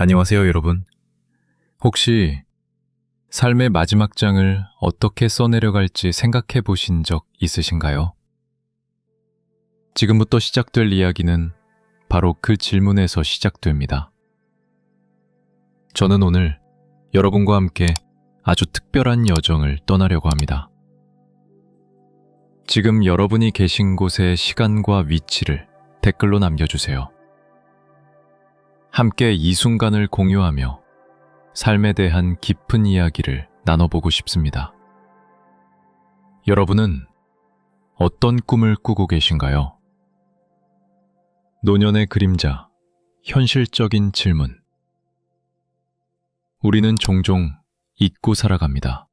안녕하세요, 여러분. 혹시 삶의 마지막 장을 어떻게 써내려갈지 생각해 보신 적 있으신가요? 지금부터 시작될 이야기는 바로 그 질문에서 시작됩니다. 저는 오늘 여러분과 함께 아주 특별한 여정을 떠나려고 합니다. 지금 여러분이 계신 곳의 시간과 위치를 댓글로 남겨주세요. 함께 이 순간을 공유하며 삶에 대한 깊은 이야기를 나눠보고 싶습니다. 여러분은 어떤 꿈을 꾸고 계신가요? 노년의 그림자, 현실적인 질문. 우리는 종종 잊고 살아갑니다.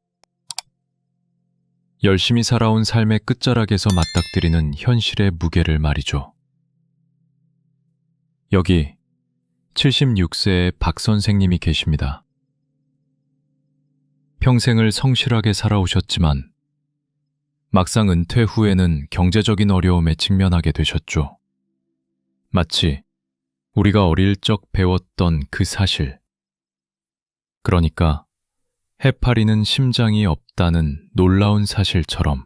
열심히 살아온 삶의 끝자락에서 맞닥뜨리는 현실의 무게를 말이죠. 여기 76세의 박 선생님이 계십니다. 평생을 성실하게 살아오셨지만 막상 은퇴 후에는 경제적인 어려움에 직면하게 되셨죠. 마치 우리가 어릴 적 배웠던 그 사실. 그러니까 해파리는 심장이 없다는 놀라운 사실처럼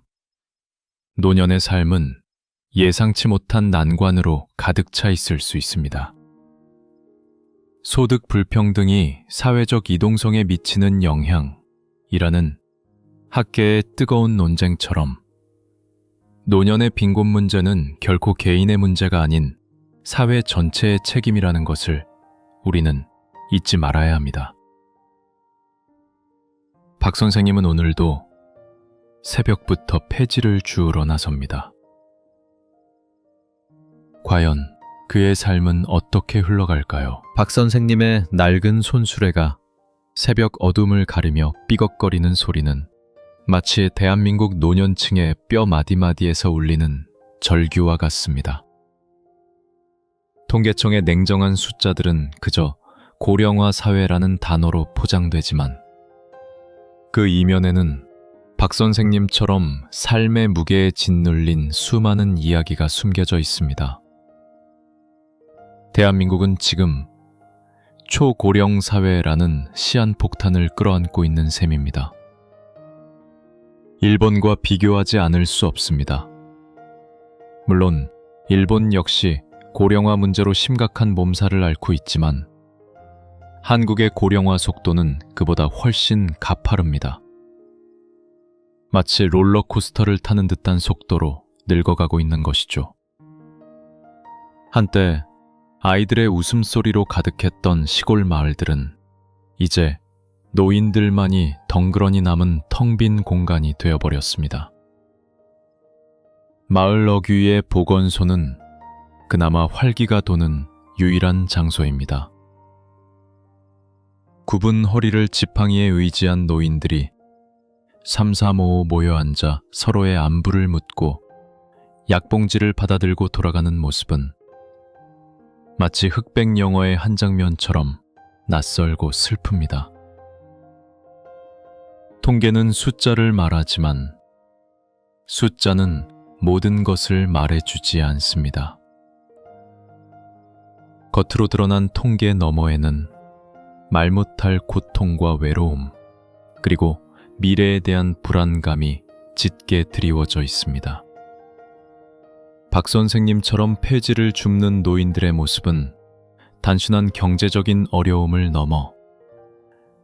노년의 삶은 예상치 못한 난관으로 가득 차 있을 수 있습니다. 소득 불평등이 사회적 이동성에 미치는 영향이라는 학계의 뜨거운 논쟁처럼 노년의 빈곤 문제는 결코 개인의 문제가 아닌 사회 전체의 책임이라는 것을 우리는 잊지 말아야 합니다. 박 선생님은 오늘도 새벽부터 폐지를 주우러 나섭니다. 과연 그의 삶은 어떻게 흘러갈까요? 박 선생님의 낡은 손수레가 새벽 어둠을 가리며 삐걱거리는 소리는 마치 대한민국 노년층의 뼈 마디마디에서 울리는 절규와 같습니다. 통계청의 냉정한 숫자들은 그저 고령화 사회라는 단어로 포장되지만 그 이면에는 박 선생님처럼 삶의 무게에 짓눌린 수많은 이야기가 숨겨져 있습니다. 대한민국은 지금 초고령 사회라는 시한폭탄을 끌어안고 있는 셈입니다. 일본과 비교하지 않을 수 없습니다. 물론 일본 역시 고령화 문제로 심각한 몸살을 앓고 있지만 한국의 고령화 속도는 그보다 훨씬 가파릅니다. 마치 롤러코스터를 타는 듯한 속도로 늙어가고 있는 것이죠. 한때 아이들의 웃음소리로 가득했던 시골 마을들은 이제 노인들만이 덩그러니 남은 텅 빈 공간이 되어버렸습니다. 마을 어귀의 보건소는 그나마 활기가 도는 유일한 장소입니다. 굽은 허리를 지팡이에 의지한 노인들이 삼삼오오 모여 앉아 서로의 안부를 묻고 약봉지를 받아들고 돌아가는 모습은 마치 흑백 영화의 한 장면처럼 낯설고 슬픕니다. 통계는 숫자를 말하지만 숫자는 모든 것을 말해주지 않습니다. 겉으로 드러난 통계 너머에는 말 못할 고통과 외로움, 그리고 미래에 대한 불안감이 짙게 드리워져 있습니다. 박 선생님처럼 폐지를 줍는 노인들의 모습은 단순한 경제적인 어려움을 넘어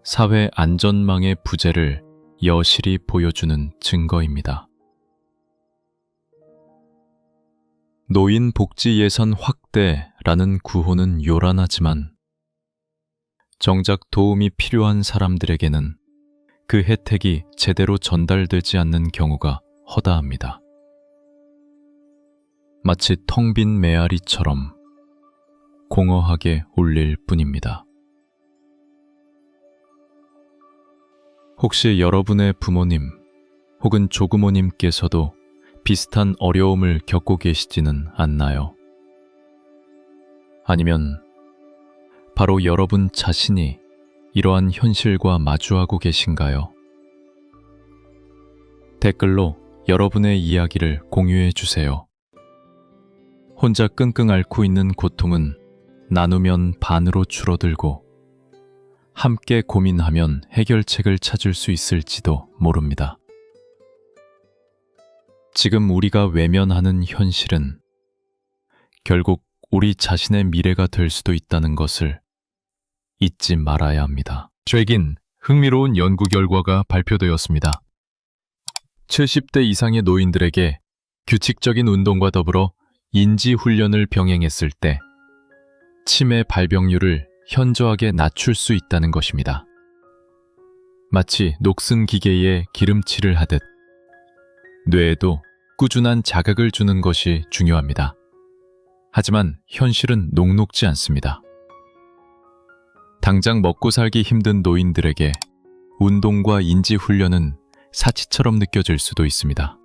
사회 안전망의 부재를 여실히 보여주는 증거입니다. 노인 복지 예산 확대라는 구호는 요란하지만 정작 도움이 필요한 사람들에게는 그 혜택이 제대로 전달되지 않는 경우가 허다합니다. 마치 텅 빈 메아리처럼 공허하게 울릴 뿐입니다. 혹시 여러분의 부모님 혹은 조부모님께서도 비슷한 어려움을 겪고 계시지는 않나요? 아니면 바로 여러분 자신이 이러한 현실과 마주하고 계신가요? 댓글로 여러분의 이야기를 공유해 주세요. 혼자 끙끙 앓고 있는 고통은 나누면 반으로 줄어들고 함께 고민하면 해결책을 찾을 수 있을지도 모릅니다. 지금 우리가 외면하는 현실은 결국 우리 자신의 미래가 될 수도 있다는 것을 잊지 말아야 합니다. 최근 흥미로운 연구 결과가 발표되었습니다. 70대 이상의 노인들에게 규칙적인 운동과 더불어 인지 훈련을 병행했을 때 치매 발병률을 현저하게 낮출 수 있다는 것입니다. 마치 녹슨 기계에 기름칠을 하듯 뇌에도 꾸준한 자극을 주는 것이 중요합니다. 하지만 현실은 녹록지 않습니다. 당장 먹고 살기 힘든 노인들에게 운동과 인지 훈련은 사치처럼 느껴질 수도 있습니다.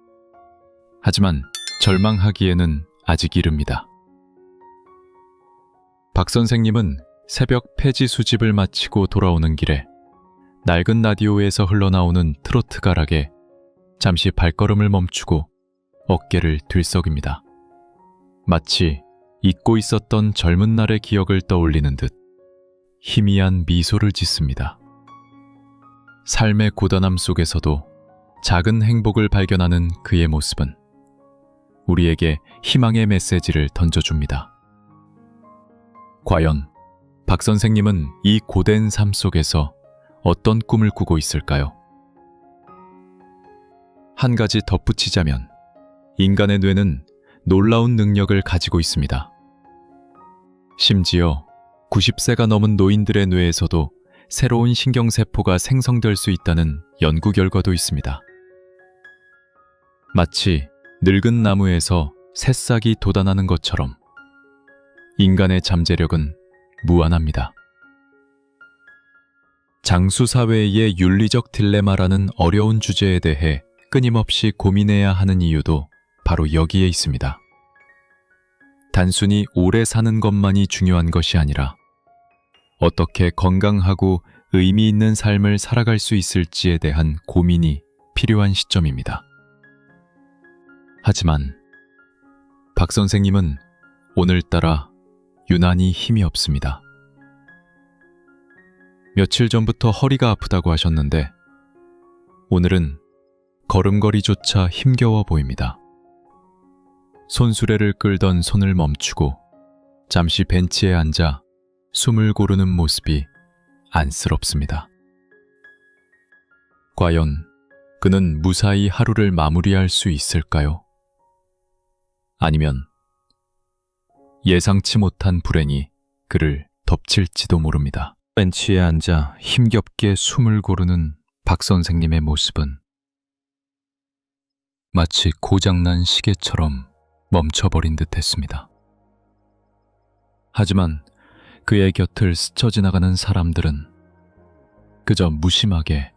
하지만 절망하기에는 아직 이릅니다. 박 선생님은 새벽 폐지 수집을 마치고 돌아오는 길에 낡은 라디오에서 흘러나오는 트로트 가락에 잠시 발걸음을 멈추고 어깨를 들썩입니다. 마치 잊고 있었던 젊은 날의 기억을 떠올리는 듯 희미한 미소를 짓습니다. 삶의 고단함 속에서도 작은 행복을 발견하는 그의 모습은 우리에게 희망의 메시지를 던져줍니다. 과연 박 선생님은 이 고된 삶 속에서 어떤 꿈을 꾸고 있을까요? 한 가지 덧붙이자면 인간의 뇌는 놀라운 능력을 가지고 있습니다. 심지어 90세가 넘은 노인들의 뇌에서도 새로운 신경세포가 생성될 수 있다는 연구 결과도 있습니다. 마치 늙은 나무에서 새싹이 돋아나는 것처럼 인간의 잠재력은 무한합니다. 장수사회의 윤리적 딜레마라는 어려운 주제에 대해 끊임없이 고민해야 하는 이유도 바로 여기에 있습니다. 단순히 오래 사는 것만이 중요한 것이 아니라 어떻게 건강하고 의미 있는 삶을 살아갈 수 있을지에 대한 고민이 필요한 시점입니다. 하지만 박 선생님은 오늘따라 유난히 힘이 없습니다. 며칠 전부터 허리가 아프다고 하셨는데 오늘은 걸음걸이조차 힘겨워 보입니다. 손수레를 끌던 손을 멈추고 잠시 벤치에 앉아 숨을 고르는 모습이 안쓰럽습니다. 과연 그는 무사히 하루를 마무리할 수 있을까요? 아니면 예상치 못한 불행이 그를 덮칠지도 모릅니다. 벤치에 앉아 힘겹게 숨을 고르는 박 선생님의 모습은 마치 고장난 시계처럼 멈춰버린 듯 했습니다. 하지만 그의 곁을 스쳐 지나가는 사람들은 그저 무심하게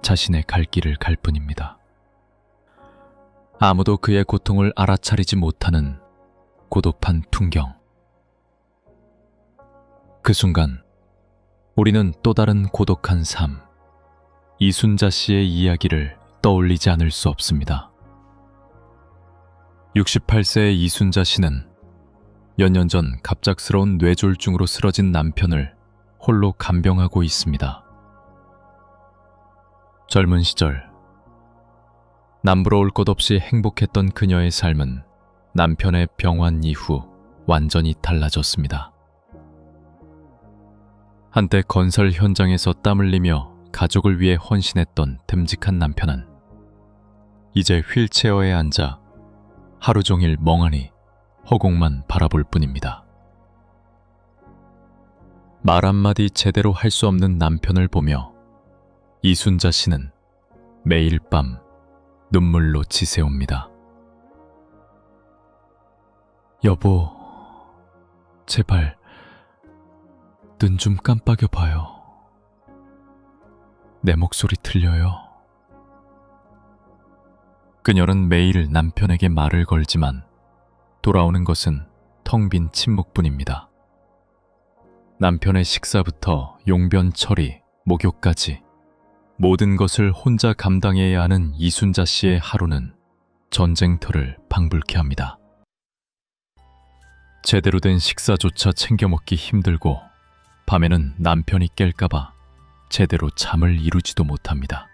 자신의 갈 길을 갈 뿐입니다. 아무도 그의 고통을 알아차리지 못하는 고독한 풍경. 그 순간 우리는 또 다른 고독한 삶, 이순자 씨의 이야기를 떠올리지 않을 수 없습니다. 68세의 이순자 씨는 몇 년 전 갑작스러운 뇌졸중으로 쓰러진 남편을 홀로 간병하고 있습니다. 젊은 시절 남부러울 것 없이 행복했던 그녀의 삶은 남편의 병환 이후 완전히 달라졌습니다. 한때 건설 현장에서 땀 흘리며 가족을 위해 헌신했던 듬직한 남편은 이제 휠체어에 앉아 하루 종일 멍하니 허공만 바라볼 뿐입니다. 말 한마디 제대로 할 수 없는 남편을 보며 이순자 씨는 매일 밤 눈물로 지새웁니다. 여보, 제발 눈 좀 깜빡여 봐요. 내 목소리 들려요. 그녀는 매일 남편에게 말을 걸지만 돌아오는 것은 텅 빈 침묵뿐입니다. 남편의 식사부터 용변 처리, 목욕까지 모든 것을 혼자 감당해야 하는 이순자 씨의 하루는 전쟁터를 방불케 합니다. 제대로 된 식사조차 챙겨 먹기 힘들고 밤에는 남편이 깰까봐 제대로 잠을 이루지도 못합니다.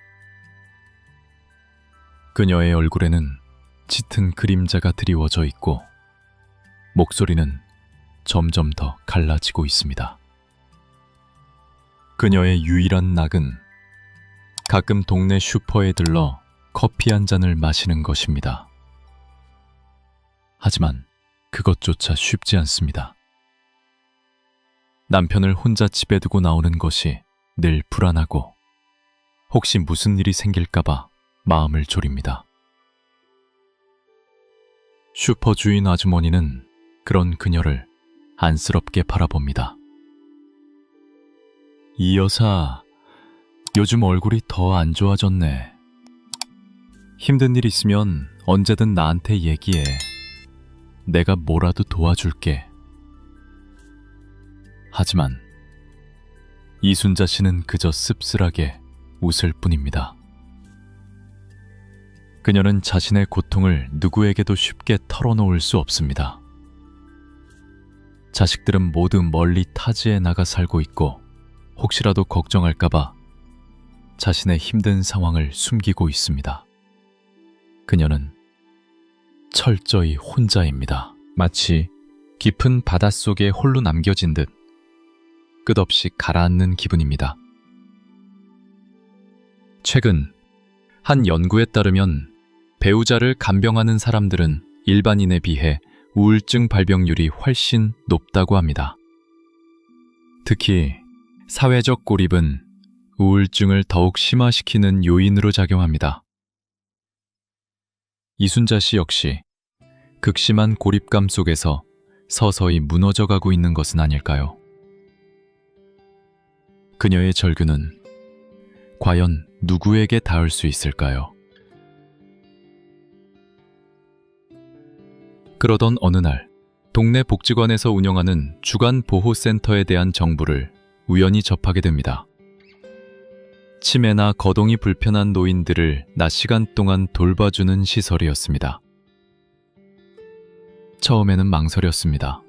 그녀의 얼굴에는 짙은 그림자가 드리워져 있고 목소리는 점점 더 갈라지고 있습니다. 그녀의 유일한 낙은 가끔 동네 슈퍼에 들러 커피 한 잔을 마시는 것입니다. 하지만 그것조차 쉽지 않습니다. 남편을 혼자 집에 두고 나오는 것이 늘 불안하고 혹시 무슨 일이 생길까봐 마음을 졸입니다. 슈퍼 주인 아주머니는 그런 그녀를 안쓰럽게 바라봅니다. 이 여사, 요즘 얼굴이 더 안 좋아졌네. 힘든 일 있으면 언제든 나한테 얘기해. 내가 뭐라도 도와줄게. 하지만 이순자 씨는 그저 씁쓸하게 웃을 뿐입니다. 그녀는 자신의 고통을 누구에게도 쉽게 털어놓을 수 없습니다. 자식들은 모두 멀리 타지에 나가 살고 있고 혹시라도 걱정할까봐 자신의 힘든 상황을 숨기고 있습니다. 그녀는 철저히 혼자입니다. 마치 깊은 바닷속에 홀로 남겨진 듯 끝없이 가라앉는 기분입니다. 최근 한 연구에 따르면 배우자를 간병하는 사람들은 일반인에 비해 우울증 발병률이 훨씬 높다고 합니다. 특히 사회적 고립은 우울증을 더욱 심화시키는 요인으로 작용합니다. 이순자 씨 역시 극심한 고립감 속에서 서서히 무너져 가고 있는 것은 아닐까요? 그녀의 절규는 과연 누구에게 닿을 수 있을까요? 그러던 어느 날, 동네 복지관에서 운영하는 주간 보호센터에 대한 정보를 우연히 접하게 됩니다. 치매나 거동이 불편한 노인들을 낮 시간 동안 돌봐주는 시설이었습니다. 처음에는 망설였습니다.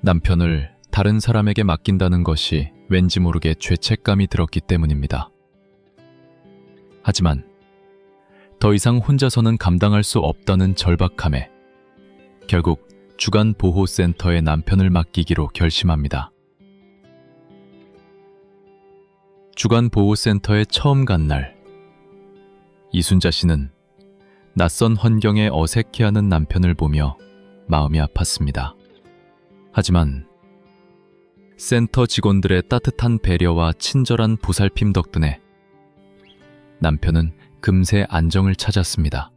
남편을 다른 사람에게 맡긴다는 것이 왠지 모르게 죄책감이 들었기 때문입니다. 하지만 더 이상 혼자서는 감당할 수 없다는 절박함에 결국 주간 보호센터에 남편을 맡기기로 결심합니다. 주간 보호센터에 처음 간 날, 이순자 씨는 낯선 환경에 어색해하는 남편을 보며 마음이 아팠습니다. 하지만 센터 직원들의 따뜻한 배려와 친절한 보살핌 덕분에 남편은 금세 안정을 찾았습니다.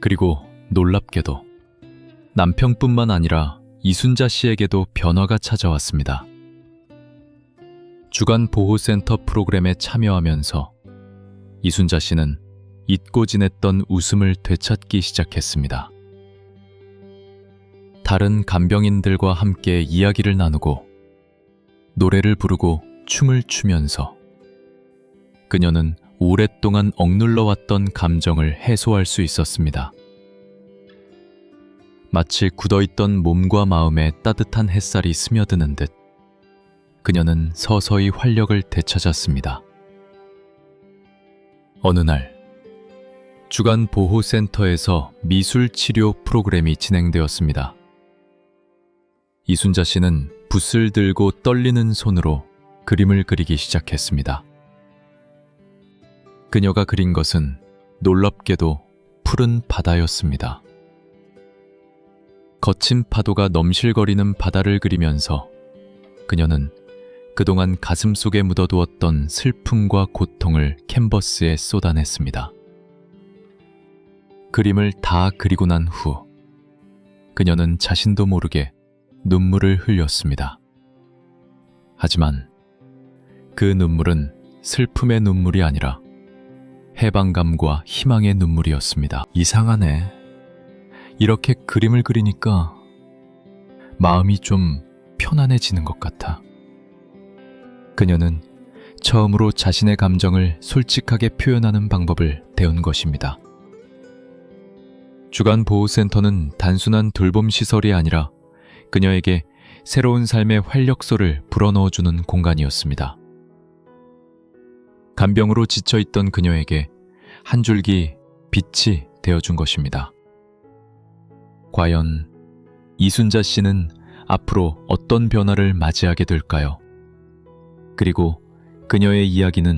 그리고 놀랍게도 남편뿐만 아니라 이순자 씨에게도 변화가 찾아왔습니다. 주간 보호센터 프로그램에 참여하면서 이순자 씨는 잊고 지냈던 웃음을 되찾기 시작했습니다. 다른 간병인들과 함께 이야기를 나누고 노래를 부르고 춤을 추면서 그녀는 오랫동안 억눌러왔던 감정을 해소할 수 있었습니다. 마치 굳어있던 몸과 마음에 따뜻한 햇살이 스며드는 듯 그녀는 서서히 활력을 되찾았습니다. 어느 날 주간 보호센터에서 미술 치료 프로그램이 진행되었습니다. 이순자 씨는 붓을 들고 떨리는 손으로 그림을 그리기 시작했습니다. 그녀가 그린 것은 놀랍게도 푸른 바다였습니다. 거친 파도가 넘실거리는 바다를 그리면서 그녀는 그동안 가슴 속에 묻어두었던 슬픔과 고통을 캔버스에 쏟아냈습니다. 그림을 다 그리고 난 후, 그녀는 자신도 모르게 눈물을 흘렸습니다. 하지만 그 눈물은 슬픔의 눈물이 아니라 해방감과 희망의 눈물이었습니다. 이상하네. 이렇게 그림을 그리니까 마음이 좀 편안해지는 것 같아. 그녀는 처음으로 자신의 감정을 솔직하게 표현하는 방법을 배운 것입니다. 주간 보호센터는 단순한 돌봄 시설이 아니라 그녀에게 새로운 삶의 활력소를 불어넣어주는 공간이었습니다. 간병으로 지쳐있던 그녀에게 한 줄기 빛이 되어준 것입니다. 과연 이순자 씨는 앞으로 어떤 변화를 맞이하게 될까요? 그리고 그녀의 이야기는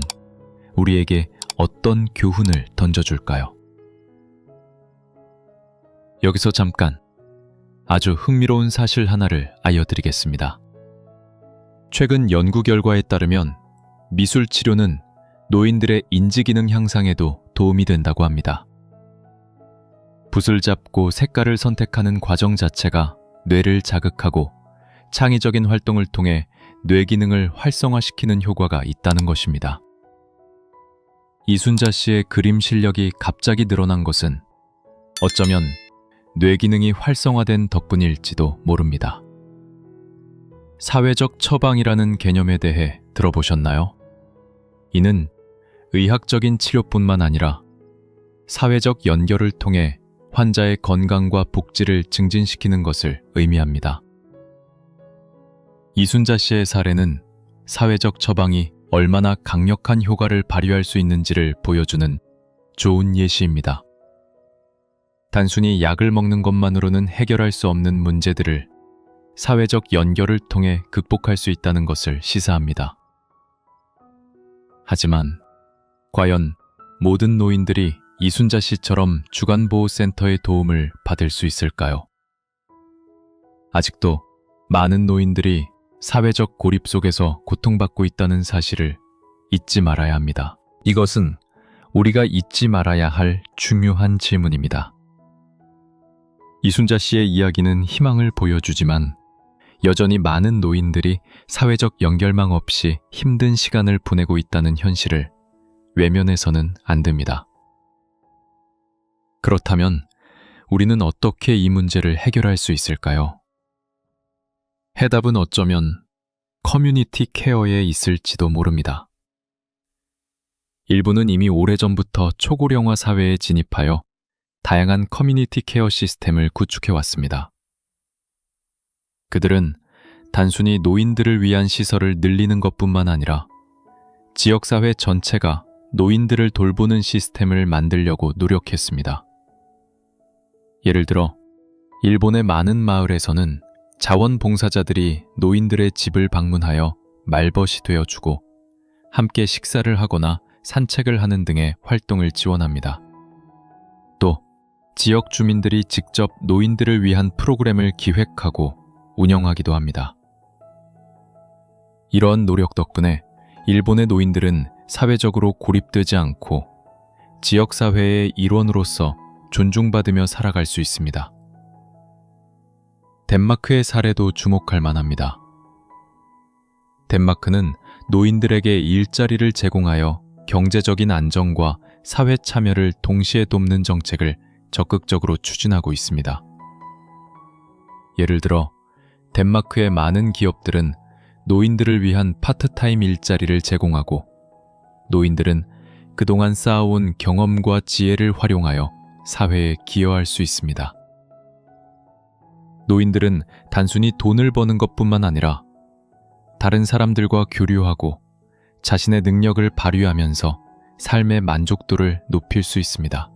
우리에게 어떤 교훈을 던져줄까요? 여기서 잠깐 아주 흥미로운 사실 하나를 알려드리겠습니다. 최근 연구 결과에 따르면 미술 치료는 노인들의 인지기능 향상에도 도움이 된다고 합니다. 붓을 잡고 색깔을 선택하는 과정 자체가 뇌를 자극하고 창의적인 활동을 통해 뇌 기능을 활성화시키는 효과가 있다는 것입니다. 이순자 씨의 그림 실력이 갑자기 늘어난 것은 어쩌면 뇌 기능이 활성화된 덕분일지도 모릅니다. 사회적 처방이라는 개념에 대해 들어보셨나요? 이는 의학적인 치료뿐만 아니라 사회적 연결을 통해 환자의 건강과 복지를 증진시키는 것을 의미합니다. 이순자 씨의 사례는 사회적 처방이 얼마나 강력한 효과를 발휘할 수 있는지를 보여주는 좋은 예시입니다. 단순히 약을 먹는 것만으로는 해결할 수 없는 문제들을 사회적 연결을 통해 극복할 수 있다는 것을 시사합니다. 하지만 과연 모든 노인들이 이순자 씨처럼 주간보호센터의 도움을 받을 수 있을까요? 아직도 많은 노인들이 사회적 고립 속에서 고통받고 있다는 사실을 잊지 말아야 합니다. 이것은 우리가 잊지 말아야 할 중요한 질문입니다. 이순자 씨의 이야기는 희망을 보여주지만 여전히 많은 노인들이 사회적 연결망 없이 힘든 시간을 보내고 있다는 현실을 외면해서는 안 됩니다. 그렇다면 우리는 어떻게 이 문제를 해결할 수 있을까요? 해답은 어쩌면 커뮤니티 케어에 있을지도 모릅니다. 일부는 이미 오래전부터 초고령화 사회에 진입하여 다양한 커뮤니티 케어 시스템을 구축해 왔습니다. 그들은 단순히 노인들을 위한 시설을 늘리는 것뿐만 아니라 지역사회 전체가 노인들을 돌보는 시스템을 만들려고 노력했습니다. 예를 들어, 일본의 많은 마을에서는 자원봉사자들이 노인들의 집을 방문하여 말벗이 되어주고 함께 식사를 하거나 산책을 하는 등의 활동을 지원합니다. 또 지역 주민들이 직접 노인들을 위한 프로그램을 기획하고 운영하기도 합니다. 이런 노력 덕분에 일본의 노인들은 사회적으로 고립되지 않고 지역사회의 일원으로서 존중받으며 살아갈 수 있습니다. 덴마크의 사례도 주목할 만합니다. 덴마크는 노인들에게 일자리를 제공하여 경제적인 안정과 사회 참여를 동시에 돕는 정책을 적극적으로 추진하고 있습니다. 예를 들어, 덴마크의 많은 기업들은 노인들을 위한 파트타임 일자리를 제공하고, 노인들은 그동안 쌓아온 경험과 지혜를 활용하여 사회에 기여할 수 있습니다. 노인들은 단순히 돈을 버는 것뿐만 아니라 다른 사람들과 교류하고 자신의 능력을 발휘하면서 삶의 만족도를 높일 수 있습니다.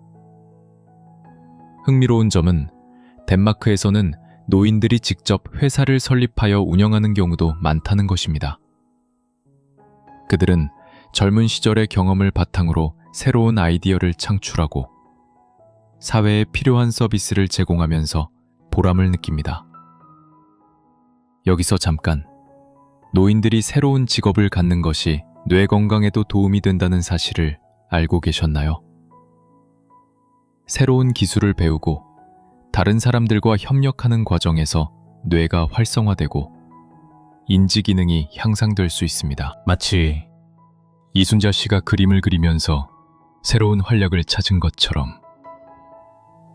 흥미로운 점은 덴마크에서는 노인들이 직접 회사를 설립하여 운영하는 경우도 많다는 것입니다. 그들은 젊은 시절의 경험을 바탕으로 새로운 아이디어를 창출하고 사회에 필요한 서비스를 제공하면서 보람을 느낍니다. 여기서 잠깐 노인들이 새로운 직업을 갖는 것이 뇌 건강에도 도움이 된다는 사실을 알고 계셨나요? 새로운 기술을 배우고 다른 사람들과 협력하는 과정에서 뇌가 활성화되고 인지 기능이 향상될 수 있습니다. 마치 이순자 씨가 그림을 그리면서 새로운 활력을 찾은 것처럼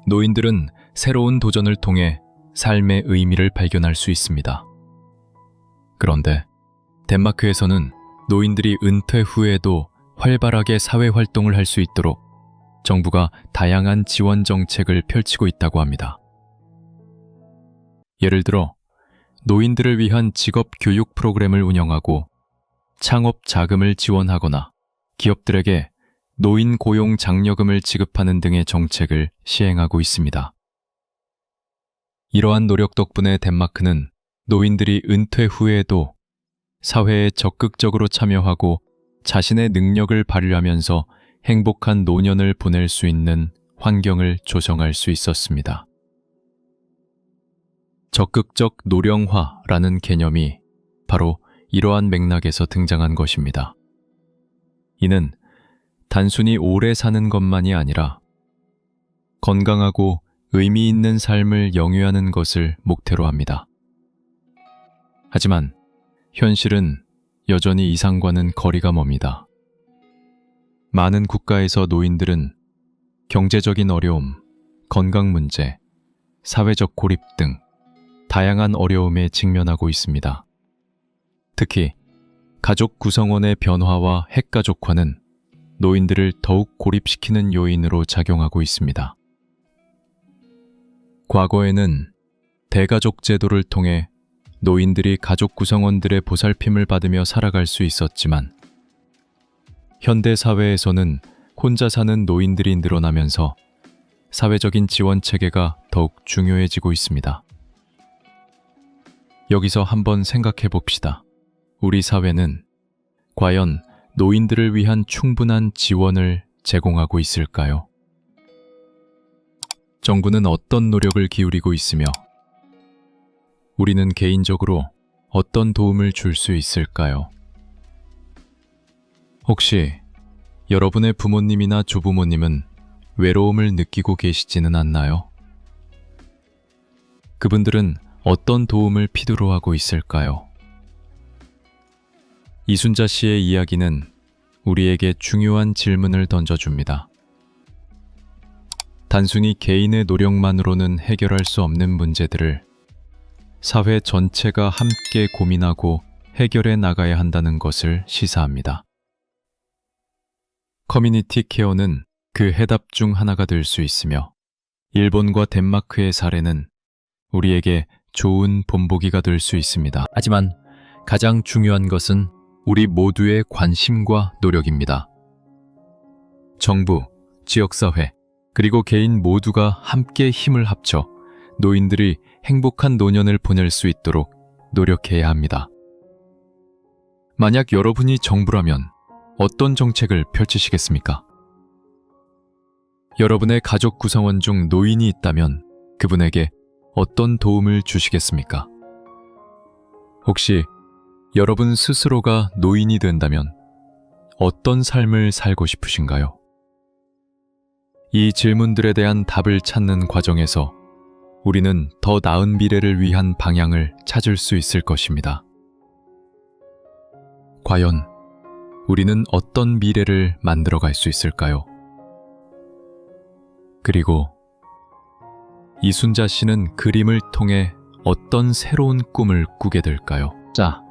노인들은 새로운 도전을 통해 삶의 의미를 발견할 수 있습니다. 그런데 덴마크에서는 노인들이 은퇴 후에도 활발하게 사회 활동을 할 수 있도록 정부가 다양한 지원 정책을 펼치고 있다고 합니다. 예를 들어 노인들을 위한 직업 교육 프로그램을 운영하고 창업 자금을 지원하거나 기업들에게 노인 고용 장려금을 지급하는 등의 정책을 시행하고 있습니다. 이러한 노력 덕분에 덴마크는 노인들이 은퇴 후에도 사회에 적극적으로 참여하고 자신의 능력을 발휘하면서 행복한 노년을 보낼 수 있는 환경을 조성할 수 있었습니다. 적극적 노령화라는 개념이 바로 이러한 맥락에서 등장한 것입니다. 이는 단순히 오래 사는 것만이 아니라 건강하고 의미 있는 삶을 영위하는 것을 목표로 합니다. 하지만 현실은 여전히 이상과는 거리가 멉니다. 많은 국가에서 노인들은 경제적인 어려움, 건강 문제, 사회적 고립 등 다양한 어려움에 직면하고 있습니다. 특히 가족 구성원의 변화와 핵가족화는 노인들을 더욱 고립시키는 요인으로 작용하고 있습니다. 과거에는 대가족 제도를 통해 노인들이 가족 구성원들의 보살핌을 받으며 살아갈 수 있었지만 현대 사회에서는 혼자 사는 노인들이 늘어나면서 사회적인 지원 체계가 더욱 중요해지고 있습니다. 여기서 한번 생각해 봅시다. 우리 사회는 과연 노인들을 위한 충분한 지원을 제공하고 있을까요? 정부는 어떤 노력을 기울이고 있으며 우리는 개인적으로 어떤 도움을 줄 수 있을까요? 혹시 여러분의 부모님이나 조부모님은 외로움을 느끼고 계시지는 않나요? 그분들은 어떤 도움을 필요로 하고 있을까요? 이순자 씨의 이야기는 우리에게 중요한 질문을 던져줍니다. 단순히 개인의 노력만으로는 해결할 수 없는 문제들을 사회 전체가 함께 고민하고 해결해 나가야 한다는 것을 시사합니다. 커뮤니티 케어는 그 해답 중 하나가 될 수 있으며 일본과 덴마크의 사례는 우리에게 좋은 본보기가 될 수 있습니다. 하지만 가장 중요한 것은 우리 모두의 관심과 노력입니다. 정부, 지역사회, 그리고 개인 모두가 함께 힘을 합쳐 노인들이 행복한 노년을 보낼 수 있도록 노력해야 합니다. 만약 여러분이 정부라면 어떤 정책을 펼치시겠습니까? 여러분의 가족 구성원 중 노인이 있다면 그분에게 어떤 도움을 주시겠습니까? 혹시 여러분 스스로가 노인이 된다면 어떤 삶을 살고 싶으신가요? 이 질문들에 대한 답을 찾는 과정에서 우리는 더 나은 미래를 위한 방향을 찾을 수 있을 것입니다. 과연 우리는 어떤 미래를 만들어 갈 수 있을까요? 그리고 이순자 씨는 그림을 통해 어떤 새로운 꿈을 꾸게 될까요? 자,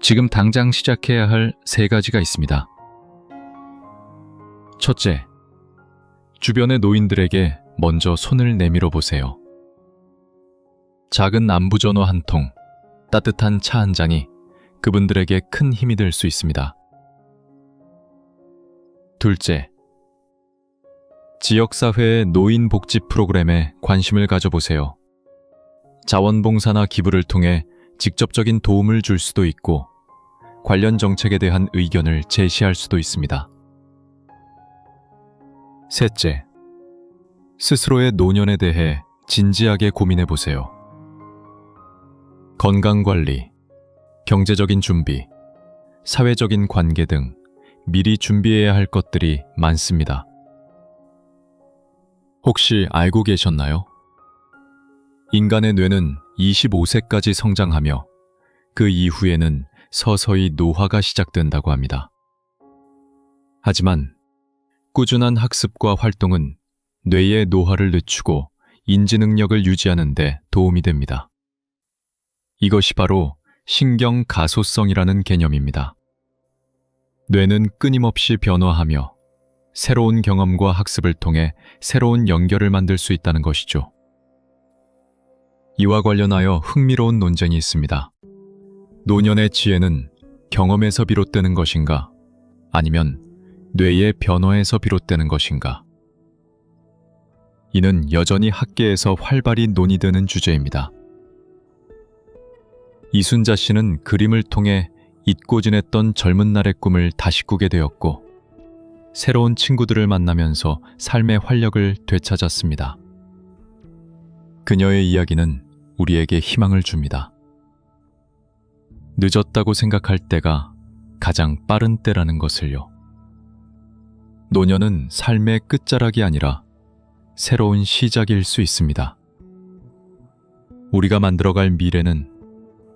지금 당장 시작해야 할 세 가지가 있습니다. 첫째, 주변의 노인들에게 먼저 손을 내밀어 보세요. 작은 안부 전화 한 통, 따뜻한 차 한 잔이 그분들에게 큰 힘이 될 수 있습니다. 둘째, 지역사회의 노인 복지 프로그램에 관심을 가져보세요. 자원봉사나 기부를 통해 직접적인 도움을 줄 수도 있고 관련 정책에 대한 의견을 제시할 수도 있습니다. 셋째, 스스로의 노년에 대해 진지하게 고민해 보세요. 건강관리, 경제적인 준비, 사회적인 관계 등 미리 준비해야 할 것들이 많습니다. 혹시 알고 계셨나요? 인간의 뇌는 25세까지 성장하며 그 이후에는 서서히 노화가 시작된다고 합니다. 하지만 꾸준한 학습과 활동은 뇌의 노화를 늦추고 인지 능력을 유지하는 데 도움이 됩니다. 이것이 바로 신경 가소성이라는 개념입니다. 뇌는 끊임없이 변화하며 새로운 경험과 학습을 통해 새로운 연결을 만들 수 있다는 것이죠. 이와 관련하여 흥미로운 논쟁이 있습니다. 노년의 지혜는 경험에서 비롯되는 것인가, 아니면 뇌의 변화에서 비롯되는 것인가? 이는 여전히 학계에서 활발히 논의되는 주제입니다. 이순자 씨는 그림을 통해 잊고 지냈던 젊은 날의 꿈을 다시 꾸게 되었고, 새로운 친구들을 만나면서 삶의 활력을 되찾았습니다. 그녀의 이야기는 우리에게 희망을 줍니다. 늦었다고 생각할 때가 가장 빠른 때라는 것을요. 노년은 삶의 끝자락이 아니라 새로운 시작일 수 있습니다. 우리가 만들어갈 미래는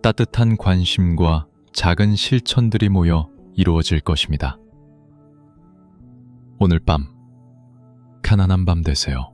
따뜻한 관심과 작은 실천들이 모여 이루어질 것입니다. 오늘 밤, 가난한 밤 되세요.